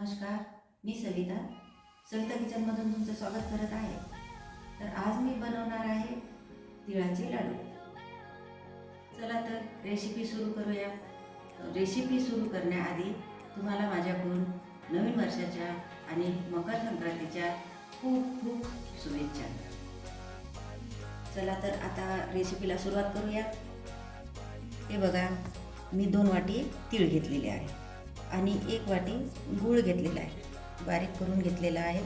नमस्कार मी सविता. सविता किचनमधून तुमचं स्वागत करत आहे. तर आज मी बनवणार आहे तिळाचे लाडू. चला तर रेसिपी सुरू करूया. रेसिपी सुरू करण्याआधी तुम्हाला माझ्याकडून नवीन वर्षाच्या आणि मकर संक्रांतीच्या खूप खूप शुभेच्छा. चला तर आता रेसिपीला सुरुवात करूया. हे बघा मी दोन वाटी तीळ घेतलेले आहे. आणि एक वाटी गूळ घेतलेला आहे. बारीक करून घेतलेला आहे.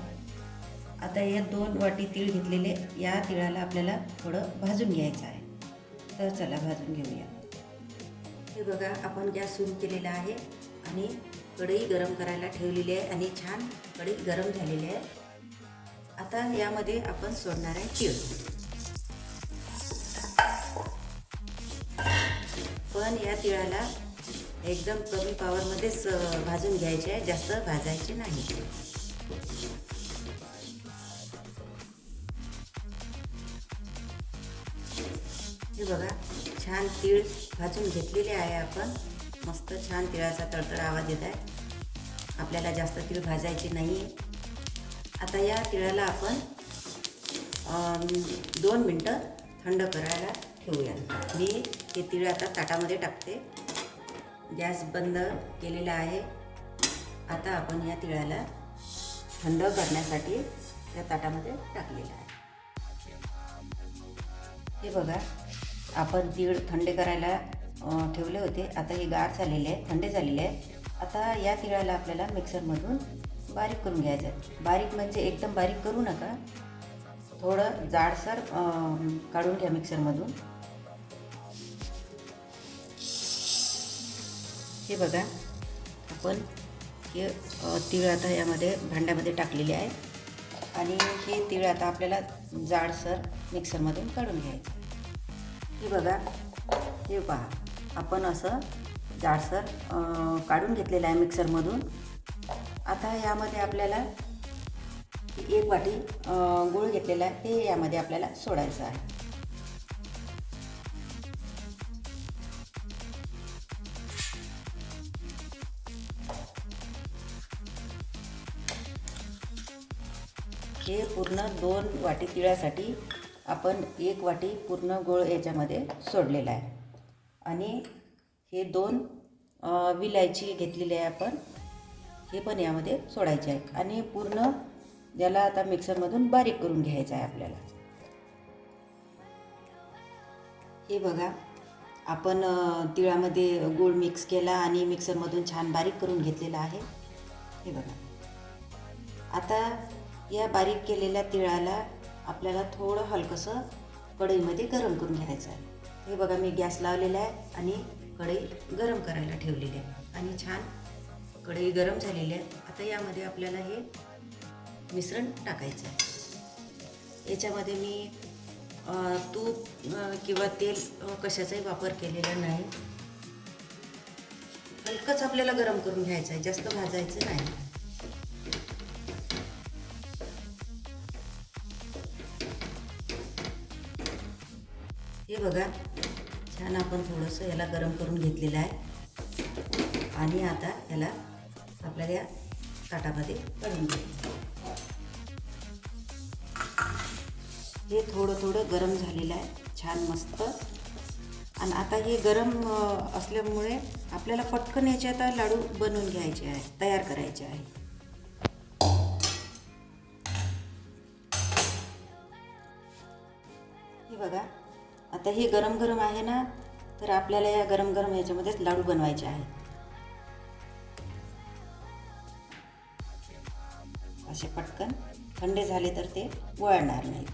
आता या दोन वाटी तीळ घेतलेले या तिळाला आपल्याला थोडं भाजून घ्यायचं आहे. तर चला भाजून घेऊया. हे बघा आपण गॅस सुरू केलेला आहे आणि कढई गरम करायला ठेवलेली आहे आणि छान कढई गरम झालेली आहे. आता यामध्ये आपण सोडणार आहे तीळ. पण या तिळाला एकदम कमी पावरमध्येच भाजून घ्यायचे आहे. जास्त भाजायचे नाही. हे बघा छान तीळ भाजून घेतलेले आहे आपण. मस्त छान तिळाचा तळतळ आवाज येत आहे. आपल्याला जास्त तीळ भाजायचे नाही आता या तिळाला आपण दोन मिनटं थंड करायला ठेवूया. मी हे तीळ आता ताटामध्ये टाकते. गॅस बंद केलेला आहे. आता आपण या तिळाला थंड करण्यासाठी त्या ताटामध्ये टाकलेलं आहे. हे बघा आपण तीळ थंड करायला ठेवले होते. आता हे गार झालेले आहे थंडे झालेले आहे. आता या तिळाला आपल्याला मिक्सरमधून बारीक करून घ्यायचं आहे. बारीक म्हणजे एकदम बारीक करू नका. थोडं जाडसर काढून घ्या मिक्सरमधून. हे बघा आपण हे तिळ तीळ आता यामध्ये भांड्यामध्ये टाकलेले आहे. आणि हे तीळ आता आपल्याला जाडसर मिक्सरमधून काढून घ्यायचं. हे बघा हे पहा आपण असं जाडसर काढून घेतलेलं आहे मिक्सरमधून. आता यामध्ये आपल्याला एक वाटी गूळ घेतलेला आहे ते यामध्ये आपल्याला सोडायचं आहे. हे पूर्ण दोन वाटी तिळासाठी आपण एक वाटी पूर्ण गोळ याच्यामध्ये सोडलेला आहे. आणि हे दोन विलायची घेतलेली आहे आपण. हे पण यामध्ये सोडायचे आहे आणि पूर्ण याला आता मिक्सरमधून बारीक करून घ्यायचं आहे आपल्याला. हे बघा आपण तिळामध्ये गूळ मिक्स केला आणि मिक्सरमधून छान बारीक करून घेतलेला आहे. हे बघा. आता या बारीक केलेल्या तिळाला आपल्याला थोडं हलकंसं कढईमध्ये गरम करून घ्यायचं आहे. हे बघा मी गॅस लावलेला आहे आणि कढई गरम करायला ठेवलेली आहे. आणि छान कढई गरम झालेली आहे. आता यामध्ये आपल्याला हे मिश्रण टाकायचं आहे. याच्यामध्ये मी तूप किंवा तेल कशाचाही वापर केलेला नाही. हलकंच आपल्याला गरम करून घ्यायचं आहे. जास्त भाजायचं नाही. हे बघा छान आपण थोडंसं याला गरम करून घेतलेलं आहे. आणि आता याला आपल्याला या ताटामध्ये काढून घ्यायचं हे थोडं थोडं गरम झालेलं आहे छान मस्त. आणि आता हे गरम असल्यामुळे आपल्याला पटकन याचे आता लाडू बनवून घ्यायचे आहे तयार करायचे आहे. हे बघा आता हे गरम गरम आहे ना तर आपल्याला या गरम गरम याच्यामध्येच लाडू बनवायचे आहे असे पटकन थंड झाले तर ते वळणार नाही.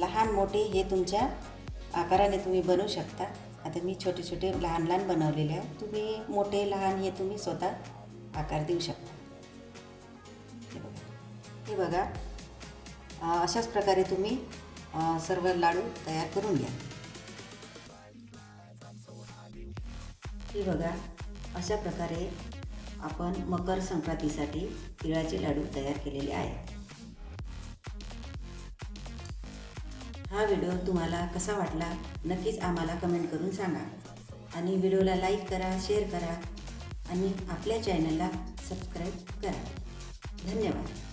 लहान मोठे हे तुमच्या आकाराने तुम्ही बनवू शकता. आता मी छोटे छोटे लहान लहान बनवलेले आहे. तुम्ही मोठे लहान हे तुम्ही स्वतः आकार देऊ शकता. बघा. अशाच प्रकारे तुम्ही सर्व लाडू तयार करून घ्या. हे बघा अशा प्रकारे आपण मकर संक्रांतीसाठी तिळाचे लाडू तयार केलेले आहेत. हा व्हिडिओ तुम्हाला कसा वाटला नक्कीच आम्हाला कमेंट करून सांगा. आणि व्हिडिओला लाईक करा शेअर करा आणि आपल्या चॅनलला सबस्क्राईब करा. धन्यवाद.